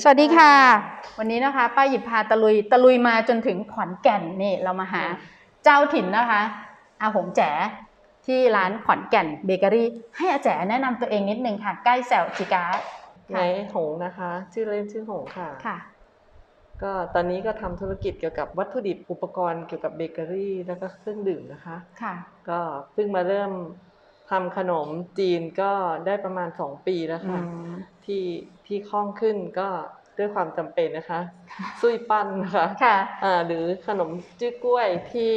สวัสดีค่ะ วันนี้นะคะ ป้าหยิบพาตะลุยตะลุยมาจนถึงขอนแก่นนี่เรามาหา เจ้าถิ่นนะคะอาหงแจ๋ที่ร้านขอนแก่นเบเกอรี่ ให้อาแจ๋แนะนำตัวเองนิดนึงค่ะใกล้แซวจิกาไงหงนะคะ ชื่อเล่นชื่อหงค่ะค่ะ ก็ตอนนี้ก็ทำธุรกิจเกี่ยวกับวัตถุดิบอุปกรณ์เกี่ยวกับเบเกอรี่แล้วก็เครื่องดื่มนะคะค่ะ ก็เพิ่งมาเริ่ม ทำขนมจีนก็ได้ประมาณ2ปีแล้วอืค่ะมที่ที่คล่องขึ้นก็ด้วยความจำเป็นนะคะ ซุยปั้นนะคะค่ะอ่าหรือขนมจื้อกล้วยที่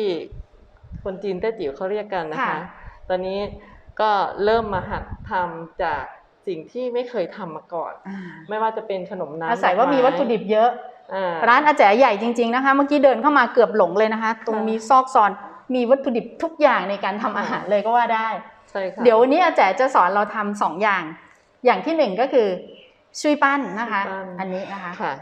คนจีนแต้จิ๋วเขาเรียกกันนะคะค่ะตอนนี้ก็เริ่มมาหัดทำจากสิ่งที่ไม่เคยทำมาก่อนอ่าไม่ว่าจะเป็นขนมน้ำอาศัยว่าดอกไมีวัตถุดิบเยอะอ่าร้านอาแจ๋ใหญ่จริง ๆนะคะ เมื่อกี้เดินเข้ามาเกือบหลงเลยนะคะ ตรงค่ะมีซอกซอนมีวัตถุดิบทุกอย่างในการทำอาหารเลยก็ว่าได้ ใช่ค่ะเดี๋ยววันนี้อาแจ๋จะสอนเราทำสองอย่าง อย่างที่หนึ่งก็คือชุยปั้นนะคะชุยปั้น อันนี้นะคะ ค่ะ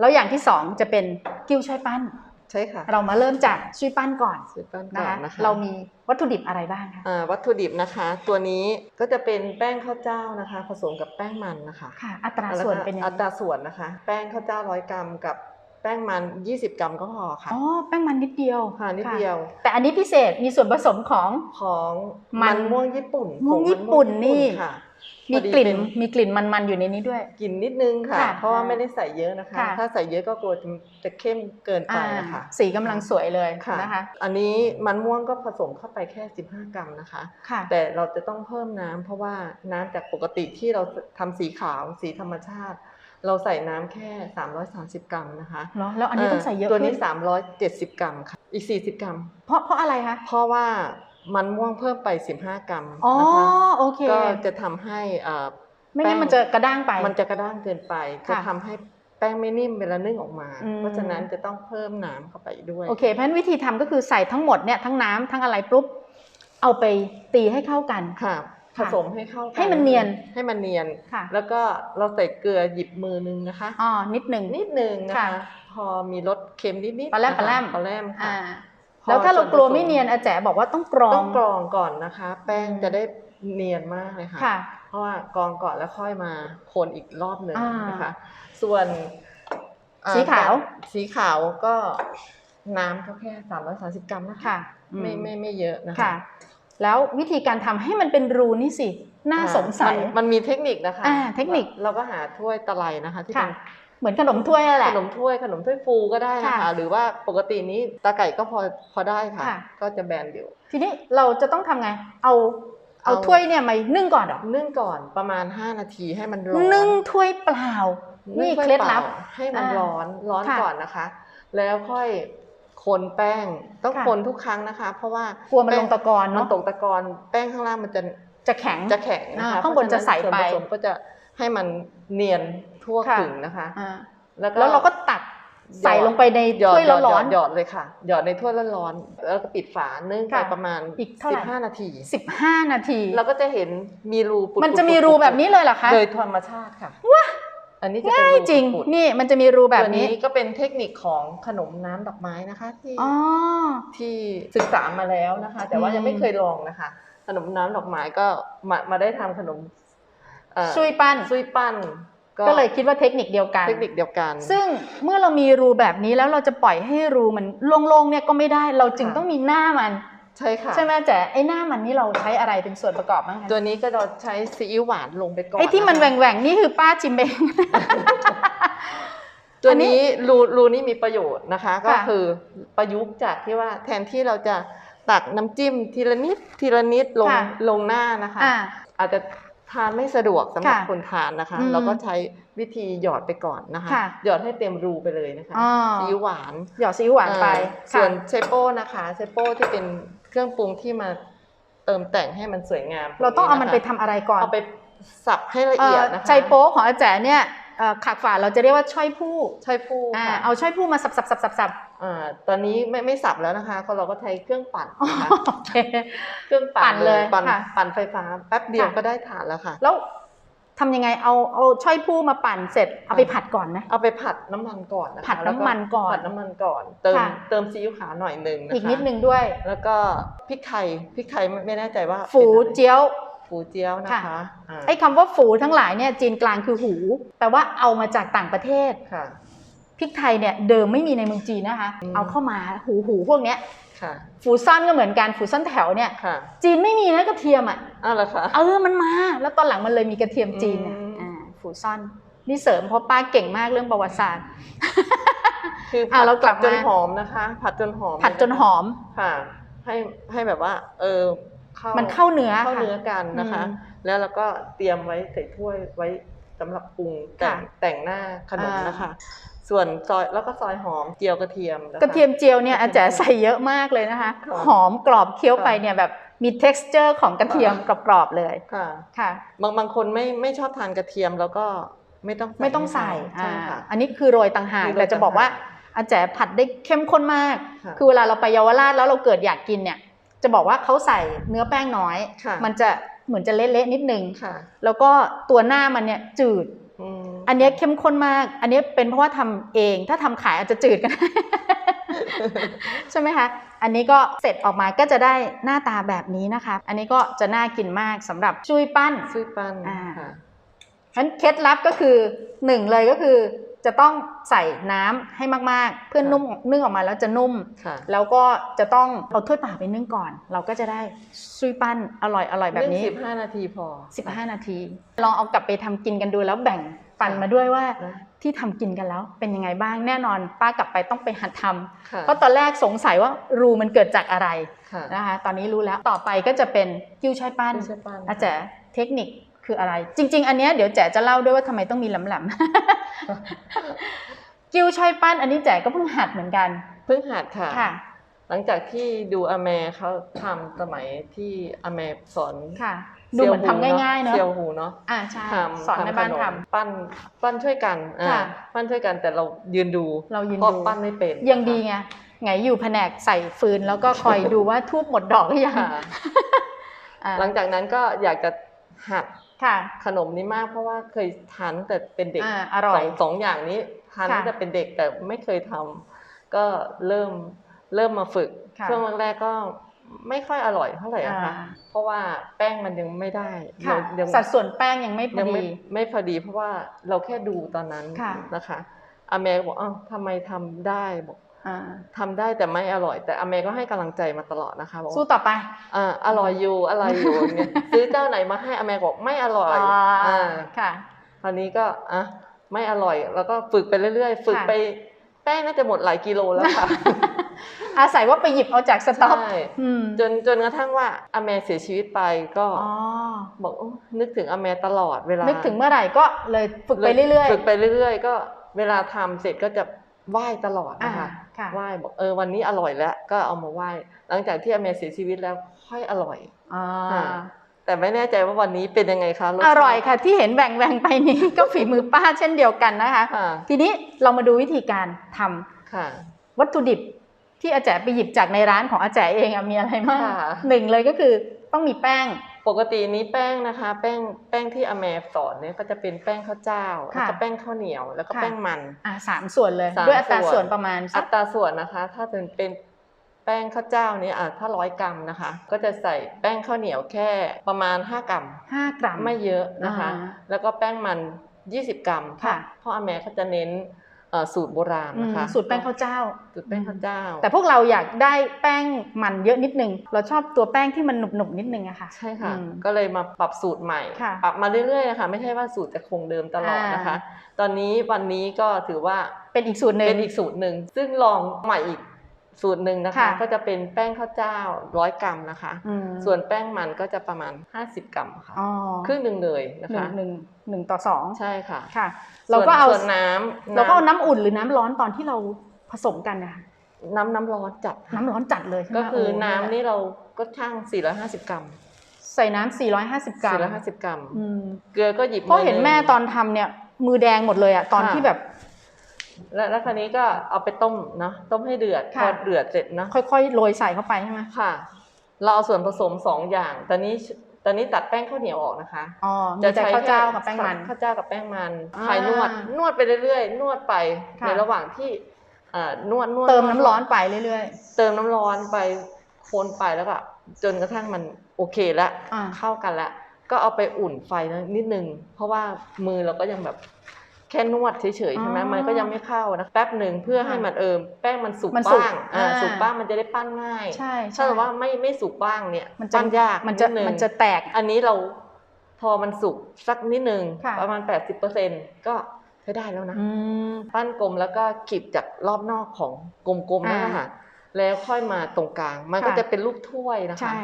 แล้วอย่างที่สองจะเป็นกิ้วช่วยปั้น ใช่ค่ะเรามาเริ่มจากชุยปั้นก่อนซุยปั้นนะก่อคะนนะคะเรามีวัตถุดิบอะไรบ้างคะ อ่าวัตถุดิบนะคะ ตัวนี้ก็จะเป็นแป้งข้าวเจ้านะคะ ผสมกับแป้งมันนะคะค่ะ อัตราส่วนเป็นยังอัไงตราส่วนนะคะ แป้งข้าวเจ้าร้อยกรัมกับแป้งมัน 20 กรัมก็พอค่ะอ๋อแป้งมันนิดเดียวค่ะนิดเดียว แต่อันนี้พิเศษมีส่วนผสมของของมัมันนม่วงญี่ปุ่นม่วงผญี่ปุ่นมัม่วงนี่ค่ะมีพอดีกลิ่นเป็นมีกลิ่นมันๆอยู่ในนี้ด้วย กลิ่นนิดนึงค่ะค่ะเพราะว่าไม่ได้ใส่เยอะนะคะค่ะถ้าใส่เยอะก็กลัวจะจะเข้มเกินไปอ่านะคะสีกำลังสวยเลยค่ะนะคะ อันนี้มันม่วงก็ผสมเข้าไปแค่ 15 กรัมนะคะค่ะแต่เราจะต้องเพิ่มน้ำเพราะว่าน้ำจากปกติที่เราทำสีขาวสีธรรมชาติ เราใส่น้ำแค่ 330 กรัมนะคะเนาะแล้วอันนี้ต้องใส่เยอะตัวนี้ขึ้370 กรัมค่ะ อีก 40 กรัม เพราะเพราะอะไรคะ เพราะว่ามันม่วงเพิ่มไป 15 กรัมอ๋อนะคะโอเคก็จะทำให้เอ่อไม่งั้นแป้งมันจะกระด้างไป มันจะกระด้างเกินไปค่ะจะทำให้แป้งไม่นิ่มเวลานึ่งออกมาอืมเพราะฉะนั้นจะต้องเพิ่มน้ำเข้าไปด้วย โอเค เพราะฉะนั้นวิธีทำก็คือใส่ทั้งหมดเนี่ยทั้งน้ำทั้งอะไรปุ๊บเอาไปตีให้เข้ากัน ค่ะ ผค่ะสมให้เข้ากัให้มันเนียนให้มันเนียนค่ะ แล้วก็เราใส่เกลือหยิบมือนึงนะคะอ๋อนิดหนึ่งนิดนึงนะค่ะคะพอมีรสเค็มนิดๆปลาแรมนะคะปลาแรมปลาแรมค่ะอ่าพอแล้วถ้าเรากลัวส่นผสไม่เนียนอาแจ๋บอกว่าต้องกรองต้องกรองก่อนนะคะ แป้งอืมจะได้เนียนมากเลยค่ะค่ะ เพราะว่ากรองก่อนแล้วค่อยมาคนอีกรอบหนึ่งอ่านนะคะ ส่วนอ่สีขาวสีขาวก็น้ำก็แค่330กรัมนะคะค่ะอืไม่ไม่ไม่เยอะนะคะค่ะ แล้ววิธีการทำให้มันเป็นรูนี่สิ น่าอ่สงสัยมันมันมีเทคนิคนะคะอ่าเทคนิคเราก็หาถ้วยตะไลนะคะที่ค่ะเป็นเหมือนขนมถ้วยนั่นแหขละนมถ้วยขนมถ้วยฟูก็ได้นะคะค่ะหรือว่าปกตินี้ตาไก่ก็พอพอได้ค่ะค่ะ ก็จะแบนอยู่ ทีนี้เราจะต้องทำไงเอาเอาเอาถ้วยเนี่ยมานึ่งก่อนเหรอนึ่งก่อนประมาณ 5 นาทีให้มันร้อนนึ่งถ้วยเปล่านี่งถ้วยเคล็ดลับปาให้มันอ่าร้อนร้อนค่ะก่อนนะคะ แล้วค่อย คนแป้งต้องค่ะ คนทุกครั้งนะคะ เพราะว่ากลัวมันลงตะกอนมันเนาะตกตะกอนแป้งข้างล่างมันจะจะแข็ง จะแข็งนะคะอ่าข้างบนจะใสไปเพราฉนั้นส่วนผสมก็จะให้มันเนียนทั่วค่ะ ถึงนะคะ อ่าแล้วก็แล้วเราก็ตักใส่ลงไปในหยอดถ้วยหยอดร้อน หยอดเลยค่ะ หยอดในถ้วยร้อนๆแล้วก็ปิดฝานึ่งไปค่ะประมาณอีกเท่าไหร่15นาทีสิบห้านาที เราก็จะเห็นมีรูปุดๆมันจะมีรูแบบนี้เลยเหรอคะ โดยธรรมชาติค่ะว้า อันนี้จะเป็นง่ายรูจริงปุดๆนี่มันจะมีรูแบบตัวนี้นี้ก็เป็นเทคนิคของขนมน้ำดอกไม้นะคะที่อ๋อ ที่ศึกษามาแล้วนะคะ แต่ว่าอืมยังไม่เคยลองนะคะ ขนมน้ำดอกไม้ก็มามาได้ทำขนมเอ่อซุยปั้น ซุยปั้นก็เลยคิดว่าเทคนิคเดียวกัน เทคนิคเดียวกัน ซึ่งเมื่อเรามีรูแบบนี้แล้วเราจะปล่อยให้รูมันโล่งๆเนี่ยก็ไม่ได้ เราจึงค่ะ ต้องมีหน้ามัน ใช่ค่ะ ใช่ไหมแจ๋ไอ้หน้ามันนี่เราใช้อะไรเป็นส่วนประกอบบ้างคะตัวนี้ก็เราใช้ซีอิ๊วหวานลงไปก่อนไอ้ที่มันะแหคะว่งๆนี่คือป้าจิมเองตัวอันนี้นี้รูรูนี้มีประโยชน์นะคะ ก็ค่ะคือประยุกต์จากที่ว่าแทนที่เราจะตักน้ำจิ้มทีละนิดทีละนิดลงค่ะลงหน้านะคะอ่าอาจจะทานไม่สะดวกสำหรับค่ะคนทานนะคะอืมเราก็ใช้วิธีหยอดไปก่อนนะคะค่ะหยอดให้เต็มรูไปเลยนะคะอ๋อซีอิ๊วหวาน หยอดซีอิ๊วหวานไปอ่าส่วนค่ะเชโป้นะคะเชโป้ที่เป็น เครื่องปรุงที่มาเติมแต่งให้มันสวยงามเราต้องเอามันไปะคะทำอะไรก่อนเอาไปสับให้ละเอียดนะคะใจโป๊ของอาแจ๋เนี่ยเอ่อขากฝาเราจะเรียกว่าช่อยผู้ใช่ผู้อ่าค่ะเอาช่อยผู้มาสับสับสับสับสับอ่าตอนนี้ไม่ไม่สับแล้วนะคะก็เราก็ใช้เครื่องปั่นนะคะโอเคเครื่องปั่ปั่นนเลยปั่นค่ะปั่นไฟฟ้าแป๊บเดียวค่ะก็ได้ทานแล้วค่ะแล้ว ทำยังไงเอาเอาช่อยผู้มาปั่นเสร็จเอาไปผัดก่อนนะเอาไปผัดน้ำมันก่อนนะคะผัดน้ำมันก่อนแล้วผัดน้ำมันก่อน เติมค่ะ เติมซีอิ๊วขาวหน่อยหนึ่งนะคะอีกนิดนึงด้วย แล้วก็พริกไทยพริกไทยไม่ไม่แน่ใจว่าฝูเป็นอะไรเจียวฟูเจียวนะคะาไอ้คำว่าฝูทั้งหลายเนี่ยจีนกลางคือหูแปลว่าเอามาจากต่างประเทศค่ะ พริกไทยเนี่ยเดิมไม่มีในเมืองจีนนะคะอืมเอาเข้ามาหูหูพวกเนี้ยค่ะ ฝูซ่อนก็เหมือนกันฝูซ่อนแถวเนี่ยค่ะจีนไม่มีนะกระเทียมอะอ้าวเหรอคะเออมันมา แล้วตอนหลังมันเลยมีกระเทียมจีนเนี่ยอืมอ่าฝูซ่อนนี่เสริมเพราะป้าเก่งมากเรื่องประวัติศาสตร์คืออะผัดเรากลับผัดจนมาหอมนะคะ ผัดจนหอมผัดจนหอมค่ะ ให้ให้แบบว่า เออเข้ามันเข้าเนื้อเข้าค่ะเนื้อกันนะคะอืมแล้วเราก็เตรียมไว้ใส่ถ้วยไว้สำหรับปรุงแต่งค่ะแต่งหน้าขนมอ่านนะคะ ส่วนซอยแล้วก็ซอยหอมเจียวกระเทียมนค กระเทียมเจียวเนี่ยอาจารย์ใส่เยอะมากเลยนะคะ ค่ะหอมกรอบเคี้ยวไปค่ะเนี่ยแบบมี texture ของกระเทียมกรอบๆเลยค่ะ ค่ะ บางบางคนไม่ไม่ชอบทานกระเทียมแล้วก็ไม่ต้องไม่ต้องใส่ใช่ค่ะอ่าอันนี้คือโรยต่างหากคือโรยแต่จะบอกว่าต่างหากอาแจผัดได้เข้มข้นมาก ค่ะคือเวลาเราไปเยาวราชแล้วเราเกิดอยากกินเนี่ย จะบอกว่าเขาใส่เนื้อแป้งน้อย ค่ะ มันจะเหมือนจะเละๆนิดนึง ค่ะ แล้วก็ตัวหน้ามันเนี่ยจืด อืมอันเนี้ยเข้มข้นมาก อันเนี้ยเป็นเพราะว่าทำเอง ถ้าทำขายอาจจะจืดกัน ใช่ไหมคะ อันนี้ก็เสร็จออกมาก็จะได้หน้าตาแบบนี้นะคะ อันนี้ก็จะน่ากินมากสำหรับชุยปั้นซุยปั้นอ่าค่ะฉะนั้นเคล็ดลับก็คือหนึ่งเลยก็คือ จะต้องใส่น้ำให้มากๆ เพื่อนุ่มนึ่งออกมาแล้วจะนุ่มค่ะแล้วก็จะต้องเอาถ้วยเปล่าไปนึ่งก่อน เราก็จะได้ซุยปั้นอร่อยอร่อยแบบนี้สิบห้านาทีพอ15นาที ลองเอากลับไปทำกินกันดูแล้วแบ่งปันมาด้วยว่านะที่ทำกินกันแล้วเป็นยังไงบ้างแน่นอน ป้ากลับไปต้องไปหัดทำค่ะเพราะตอนแรกสงสัยว่ารูมันเกิดจากอะไรค่ะนะคะตอนนี้รู้แล้วต่อไปก็จะเป็นกิ้วช่ายปั้นกุ้ยช่ายปั้นอาแจเทคนิค คืออะไร จริง ๆ อันเนี้ยเดี๋ยวแจจะเล่าด้วยว่าทำไมต้องมีแหลมๆกิ้วช่ายปั้น อันนี้แจก็เพิ่งหัดเหมือนกันเพิ่งหัดค่ะค่ะ หลังจากที่ดูอาแมเขาทำสมัยที่อาแมสอนค่ะดูเหมือนทำง่ายๆเนอะเซียวหูเนาะอ่าใช่ทำสอนในบ้านขทปั้นปั้นช่วยกันอ่าค่ะปั้นช่วยกันแต่เรายืนดูเรายืนเพราะดูปั้นไม่เป็นำยังดีไงไงอยู่แผนกใส่ฟืนแล้วก็คอยดูว่าทูบหมดดอกหรือยังค่ะอ่าหลังจากนั้นก็อยากจะหัดค่ะ ขนมนี้มากเพราะว่าเคยทานตั้งแต่เป็นเด็กอ่าอร่อยสงสองอย่างนี้ทานค่ะตั้งแต่เป็นเด็กแต่ไม่เคยทำก็เริ่มเริ่มมาฝึกค่ะช่วงแรกๆก็ไม่ค่อยอร่อยเท่าไหร่อะค่ะอ่าเพราะว่าแป้งมันยังไม่ได้ค่ะเรายังสัดส่วนแป้งยังไม่พอยังไม่ดีไม่พอดีเพราะว่าเราแค่ดูตอนนั้นค่ะนะคะอาแมก็บอกอ้าวทำไมทำได้บอกอ่า ทำได้แต่ไม่อร่อย แต่อาแมก็ให้กำลังใจมาตลอดนะคะบอกสู้ว่าต่อไปอ่าอร่อยอยู่อร่อยอยู่เนี่ยซื้อเจ้าไหนมาให้อาแมบอกไม่อร่อยอ่าอ่าค่ะคราวนี้ก็อะไม่อร่อย แล้วก็ฝึกไปเรื่อยๆ ฝึกค่ะไปแป้งน่าจะหมดหลายกิโลแล้วค่ะ อาศัยว่าไปหยิบเอาจากสต็อกใช่อืมจนจนกระทั่งว่าอาแมเสียชีวิตไปก็อ๋อบอกโอ้นึกถึงอาแมตลอดเวลานึนึกถึงเมื่อไหร่ก็เลยฝึกไปเรื่อยๆ ฝึกไปเรื่อยๆ ก็เวลาทำเสร็จก็จะไหว้ตลอดอ่านะคะค่ะ ไหว้บอกเออวันนี้อร่อยแล้ว ก็เอามาไหว้หลังจากที่อาแมเสียชีวิตแล้วค่อยอร่อยอ่าอ่าแต่ไม่แน่ใจว่าวันนี้เป็นยังไงคะสชาติอร่อยค่ะ ที่เห็นแบ่งๆไปนี้ก็ฝีมือป้าเช่นเดียวกันนะคะค่ะทีนี้เรามาดูวิธีการทำค่ะวัตถุดิบที่อาแจไปหยิบจากในร้านของอาแจเองอะมีอะไรบ้างค่ะหนึ่งเลยก็คือต้องมีแป้ง ปกตินี้แป้งนะคะ แป้งแป้งที่อาแมสอนเนี่ยก็จะเป็นแป้งข้าวเจ้าแล้วค่ะก็แป้งข้าวเหนียวแล้วก็ค่ะแป้งมันอ่าสามส่วนเลยสามด้วยอัตราส่วนส่วนประมาณสัอักตราส่วนนะคะ ถ้าเป็นเป็นแป้งข้าวเจ้านี้อะถ้าร้อยกรัมนะคะ ก็จะใส่แป้งข้าวเหนียวแค่ประมาณ 5 กรัมห้ากรัมไม่เยอะนะคะอ่าแล้วก็แป้งมัน 20 กรัมค่ะเพราะอาแม่เขาจะเน้นเอ่อ สูตรโบราณอืมนะคะสูตรแป้งข้าวเจ้า สูตรแป้งข้าวเจ้า แต่พวกเราอยากได้แป้งมันเยอะนิดนึง เราชอบตัวแป้งที่มันหนุบๆนิดนึงอะค่ะ ใช่ค่ะอืมก็เลยมาปรับสูตรใหม่ค่ะปรับมาเรื่อยๆนะคะไม่ใช่ว่าสูตรจะคงเดิมตลอดนะคะอ่ตอนนี้วันนี้ก็ถือว่าเป็นอีกสูตรหนึ่งเป็นอีกสูตรหนึ่งซึ่งลองใหม่อีก สูตรหนึ่งนะคะ ค่ะ ก็จะเป็นแป้งข้าวเจ้าร้อยกรัมนะคะ อืมส่วนแป้งมันก็จะประมาณ 50 กรัมค่ะอ๋อครึ่งหนึ่งเลยนะหนึ่คะงหนึ่งหนึ่งต่อสองใช่ค่ะค่ะ เราก็เอาส่วนน้ำเราก็เอาน้ำอุ่นหรือน้ำร้อนตอนที่เราผสมกันนะคะน้ำน้ำร้อนจัดค่ะน้ำร้อนจัดเลยใช่ไหมก็คือเน้ำแหละนี่เราก็ช่าง 450 กรัมใส่น้ำ450 กรัม450 กรัม อืมเกลือก็หยิบเพราะเห็นอยงแม่ตอนทำเนี่ยมือแดงหมดเลยอะตอนค่ะ ที่แบบ แล้วแล้วคราวนี้ก็เอาไปต้มเนาะต้มให้เดือดค่ะพอเดือดเสร็จเนาะค่อยๆโรยใส่เข้าไปใช่ไหมค่ะ เราเอาส่วนผสมสองอย่าง ตอนนี้ตอนนี้ตัดแป้งข้าวเหนียวออกนะคะอ๋อมีแต่ข้าวเจ้ากับแป้งมัน ข้าวเจ้ากับแป้งมันอ่าคลายนวดนวดไปเรื่อยๆ นวดไปค่ะ ในระหว่างที่เอ่อนวดนวดเติมวดน้ำร้อนไปเรื่อยเติมน้ำร้อนไปคนไปแล้วก็จนกระทั่งมันโอเคแล้วอ่า เข้ากันแล้วก็เอาไปอุ่นไฟนิดนึง เพราะว่ามือเราก็ยังแบบ แค่นวดเฉยๆใช่ไหมอ๋อมันก็ยังไม่เข้านะแป๊บหนึ่งเพื่อค่ะให้มันเออแป้งมันสุกมันสุกบ้างอ่าอ่าสุกบ้างมันจะได้ปั้นง่ายใช่ถ้าเกิดว่าไม่ไม่สุกบ้างเนี่ยมันจะปั้นยากมันจะดงมันจะแตกอันนี้เราพอมันสุกสักนิดนึงค่ะประมาณ 80%ก็ใช้ได้แล้วนะอืมปั้นกลมแล้วก็ขีดจากรอบนอกของกลมๆนั่นแหละอ่าค่ะแล้วค่อยมาตรงกลาง มันก็ค่ะจะเป็นรูปถ้วยนะคะใช่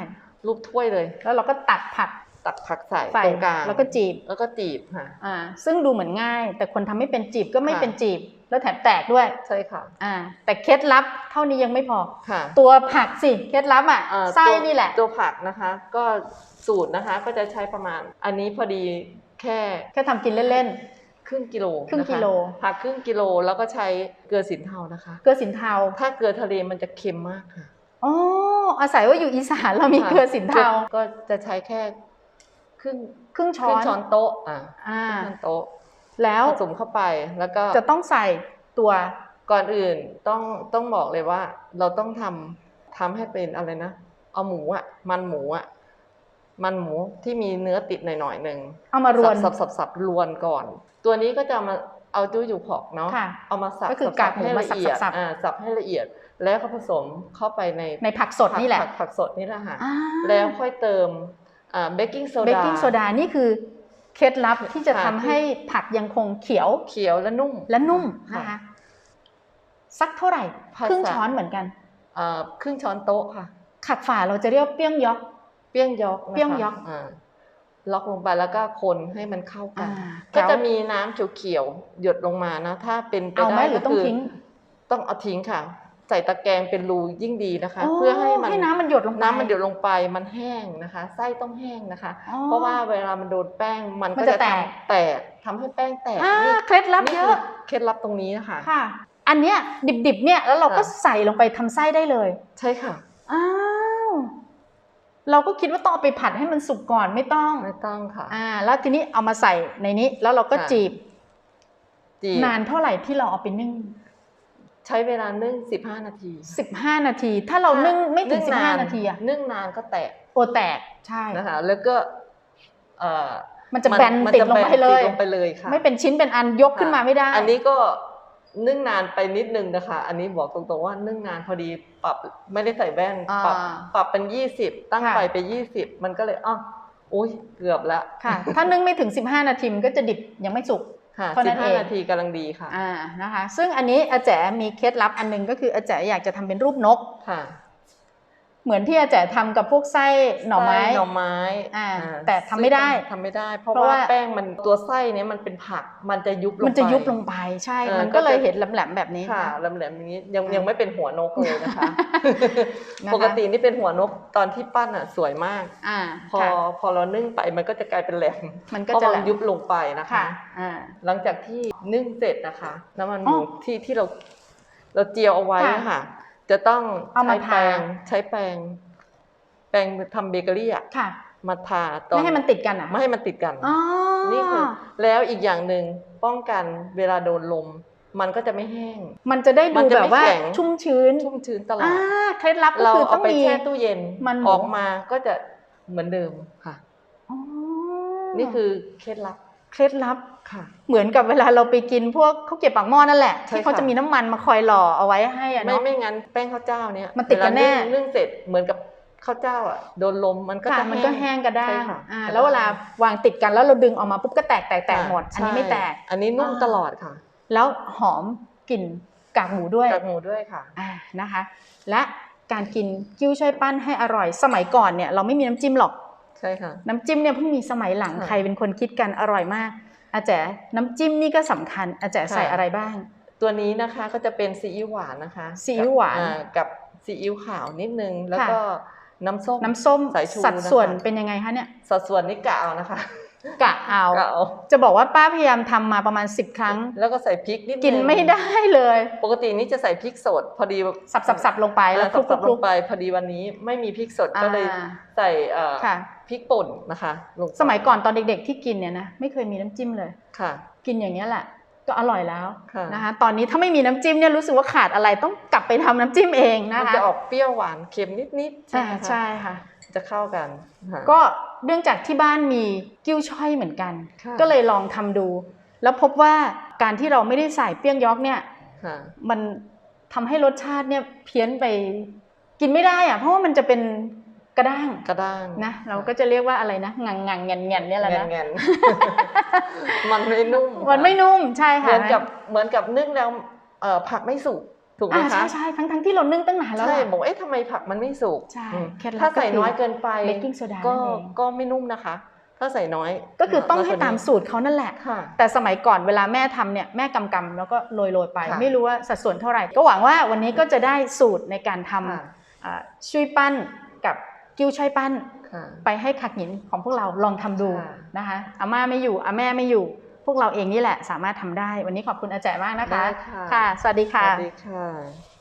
รูปถ้วยเลย แล้วเราก็ตักผัก ตักผักใส่ใส่ตรงกลางแล้วก็จีบแล้วก็จีบค่ะอ่าซึ่งดูเหมือนง่าย แต่คนทำไม่เป็นจีบก็ไม่ค่ะเป็นจีบ แล้วแถมแตกด้วยใช่ค่ะอ่าแต่เคล็ดลับเท่านี้ยังไม่พอค่ะ ตัวผักสิเคล็ดลับอะอ่าไส้ตัวนี่แหละ ตัวผักนะคะ ก็สูตรนะคะก็จะใช้ประมาณ อันนี้พอดีแค่แค่ทำกินเล่นครึ่งกิโลครึ่งนะะกิโลผักครึ่งกิโลแล้วก็ใช้เกลือสินเทานะคะๆเกลือสินเทา ถ้าเกลือทะเลมันจะเค็มมากค่ะอ๋ออาศัยว่าอยู่อีสานเรามีค่ะเกลือสินเทา ก็จะใช้แค่ ครึ่งครึ่งคช้อรึ่งนช้อนโต๊ะอะอ่าครึ่งช้อนโต๊ะ แล้วผสมเข้าไปแล้วก็จะต้องใส่ตัวก่อนอื่นต้องต้องบอกเลยว่า เราต้องทำทำให้เป็นอะไรนะ เอาหมูอะ มันหมูอะมันหมูที่มีเนื้อติดหน่อยๆหนึ่งเอามารวนสับสับสับรวนก่อน ตัวนี้ก็จะมาเอาจู้อยู่พอกเนาะค่ะเอามาสับก็คือสับกากหมูให้มาละเอียดสับๆอ่าสับให้ละเอียด แล้วก็ผสมเข้าไปในในผักสดนี่แหละผักผักสดนี่แหละค่ะอ่าแล้วค่อยเติมอ่า เบกกิ้งโซเบกดากิ้งโซดานี่คือเคล็ดลับที่จะค่ะทำให้ผักยังคงเขียวเขียวและนุ่มและนุ่มค่ะนะคะสักเท่าไหร่ภาษาครึ่งช้อนเหมือนกันอ่าครึ่งช้อนโต๊ะค่ะ ขัดฝาเราจะเรียกว่าเปี้ยงยอก เปี้ยงยอกนะคะเปี้ยงยอกอ่าล็อกลงไปแล้วก็คนให้มันเข้ากันอ่าก็จะแล้วมีน้ำเขียวๆหยดลงมานะ ถ้าเป็นไปเอาไหมได้หรือก็ต้องคือทิ้งต้องเอาทิ้งค่ะใส่ตะแกรงเป็นรูยิ่งดีนะคะอ๋อเพื่อให้มันให้น้ำมันหยดลงไปน้ำมันหยดลงไปมันแห้งนะคะไส้ต้องแห้งนะคะอ๋อเพราะว่าเวลามันโดนแป้งมันมันก็จะจะแตกทำแตกทำให้แป้งแตกอ่านี่เคล็ดลับนี่เยคือะเคล็ดลับตรงนี้นะคะค่ะ อันเนี้ยดิบๆเนี่ยแล้วเราก็ค่ะใส่ลงไปทำไส้ได้เลย ใช่ค่ะอ้าวเราก็คิดว่าต้องเอาไปผัดให้มันสุกก่อนไม่ต้องไม่ต้องค่ะ อ่า แล้วทีนี้เอามาใส่ในนี้แล้วเราก็ค่ะจีบจีบนานเท่าไหร่ที่เราเอาไปนึ่ง ใช้เวลานึ่ง15นาที 15 นาที ถ้าเรานึ่งไม่ถึงนึ่15 นาทีอะนึ่งนานก็แตกโอแตกใช่ นะคะ แล้วก็เอ่อมันจะแบนมัติดจะลงไปเลย ติดลงไปเลยค่ะไม่เป็นชิ้นเป็นอันยกขึ้นมาไม่ได้ อันนี้ก็นึ่งนานไปนิดนึงนะคะ อันนี้บอกตรงๆว่านึ่งนานพอดีปรับไม่ได้ใส่แว่นอ่าปรับปรับเป็นยี่สิบตั้งค่ะไฟไปยี่สิบมันก็เลยอ้าวอุ้ยเกือบแล้วค่ะ ถ้านึ่งไม่ถึง 15 นาทีมันก็จะดิบยังไม่สุก ค่ะเท่าสินั้บนห้าเองนาทีกำลังดีค่ะอ่านะคะ ซึ่งอันนี้อาแจมีเคล็ดลับอันหนึงก็คืออาแจอยากจะทำเป็นรูปนกค่ะ เหมือนที่อาแจทำกับพวกไส้หน่อไม้ส้หน่อไม้อ่าอ่าแต่ทำไม่ได้ซึ่งทำไม่ได้ เพราะเพราะว่าว่าแป้งมันตัวไส้เนี้ยมันเป็นผักมันจะยุบลงไปมันจะยุบลงไปใช่เออมันก็เลยก็จะเห็นแหลมๆแบบนี้ค่ะนะแหลมๆอย่างนี้ยังอ่ายัยังไม่เป็นหัวนกเลยนะคะนะคะ ปกตินี่เป็นหัวนกตอนที่ปั้นอะสวยมากอ่าพอค่ะพอเรานึ่งไปมันก็จะกลายเป็นแหลมมันก็เพราะจะมัแหลนมยุบลงไปนะคะค่ะอ่าหลังจากที่นึ่งเสร็จนะคะ น้ำมันหอ๋มูอที่ที่เราเราเจียวเอาไว้ค่ะค่ะ จะต้องเอามาใช้แป้งทาใช้แป้งแป้งทำเบเกอรี่อะค่ะ มาทาตอนไม่ให้มันติดกันอะไม่ให้มันติดกัน อ๋อนี่คือ แล้วอีกอย่างหนึ่งป้องกันเวลาโดนลม มันก็จะไม่แห้ง มันจะได้มัดูนจะแบไม่บว่าแข็ง ชุ่มชื้นชุ่มชื้นตลออ่าด เคล็ดลับก็เราคือต้เอาองไปมี แช่ตู้เย็นมันหมู ออกมาก็จะเหมือนเดิมค่ะ อ๋อนี่คือเคล็ดลับ เคล็ดลับค่ะ เหมือนกับเวลาเราไปกินพวกข้าวเกรี๊ยวปากหม้อนั่นแหละใช่ที่เขาค่ะจะมีน้ำมันมาคอยหล่อเอาไว้ให้อะไม่เนาะไม่งั้นแป้งข้าวเจ้าเนี่ยมันติดกันแน่เวลานึ่งนึ่งเสร็จเหมือนกับข้าวเจ้าอะโดนลมมันก็ค่ะจะมันก็แห้งกระด้าใช่งค่ะอ่าแล้วเวลาวางติดกันแล้วเราดึงออกมาปุ๊บก็แตกแตกแตกหมด อันนี้ไม่แตกใช่อันนี้นุ่มอ่าตลอดค่ะ แล้วหอมกลิ่นกากหมูด้วยกากหมูด้วยค่ะอ่านะคะ และการกินกิ้วช่วยปั้นให้อร่อย สมัยก่อนเนี่ยเราไม่มีน้ำจิ้มหรอกใช่ค่ะ น้ำจิ้มเนี่ยเพิ่งมีสมัยหลังค่ะใครเป็นคนคิดกันอร่อยมาก อาแจน้ำจิ้มนี่ก็สำคัญอาแจใส่ค่ะอะไรบ้าง ตัวนี้นะคะก็จะเป็นซีอิ๊วหวานนะคะซีอิ๊วหวานกับอ่กับซีอิ๊วขาวนิดนึงแล้วก็น้ำส้มน้ำส้มสายชูสัดส่วนนะคะเป็นยังไงคะเนี่ยสัดส่วนนี่กะเอานะคะ กะเอากะเอาจะบอกว่าป้าพยายามทำมาประมาณ 10 ครั้ง แล้วก็ใส่พริกนิดนึงกินไม่ได้เลย ปกตินี่จะใส่พริกสด พอดีสับสับสับลงไปแล้วคอ่าลุกคสัลุบกๆคลลุงกไป พอดีวันนี้ไม่มีพริกสดก็เลยอ่าใส่เอ่อค่ะ พริกป่นนะคะลงไปสมัยก่อนตอนเด็กๆที่กินเนี่ยนะไม่เคยมีน้ำจิ้มเลย ค่ะ กินอย่างนี้ยแหละ ก็อร่อยแล้วค่ะ นะคะ ตอนนี้ถ้าไม่มีน้ำจิ้มเนี่ยรู้สึกว่าขาดอะไรต้องกลับไปทำน้ำจิ้มเองนะมันคะจะออกเปรี้ยวหวานเค็มนิดๆใช่อ่าไหมคะ ใช่ค่ะ จะเข้ากันค่ะก็เนื่องจากที่บ้านมีกิ้วช่อยเหมือนกันค่ะก็เลยลองทำดู แล้วพบว่าการที่เราไม่ได้ใส่เปรี้ยงยอกเนี่ยค่ะมันทำให้รสชาติเนี่ยเพี้ยนไปกินไม่ได้อะเพราะว่ามันจะเป็นกระด้างกระด้างนะเราก็จะเรียกว่าอะไรนะงังงังเงียนเงียนเนี่ยแหละนะแงนๆมันไม่นุ่มมันไม่นุ่มใช่เหค่ะมือนกับเหมือนกับนึ่งแล้วเอ่อผักไม่สุก ถูกไหมอ่าคะใช่ใช่ทั้งทั้งที่เรานึ่งตั้งนานแล้วใช่ล่ะบอกเอ๊ะทำไมผักมันไม่สุกใช่อืมเคล็ดลับถ้าใส่ก็คือน้อยเกินไปเบกกิ้งโซดาก็นั่นเองก็ไม่นุ่มนะคะ ถ้าใส่น้อย ก็คือต้องให้ลักษณะตามสูตรเขานั่นแหละค่ะแต่สมัยก่อนเวลาแม่ทำเนี่ยแม่กำกำแล้วก็โรยโรยๆไปค่ะไม่รู้ว่าสัดส่วนเท่าไหร่ ก็หวังว่าวันนี้ก็จะได้สูตรในการทค่ะำอ่าชุยปั้นกับกิ้วช่อยปั้นค่ะไปให้ขักหินของพวกเราลองทำดูค่ะนะคะอาม่าไม่อยู่อาแม่ไม่อยู่ พวกเราเองนี่แหละสามารถทำได้ วันนี้ขอบคุณอาแจมากนะคะได้ค่ะค่ะ สวัสดีสค่ะวัสดีค่ะ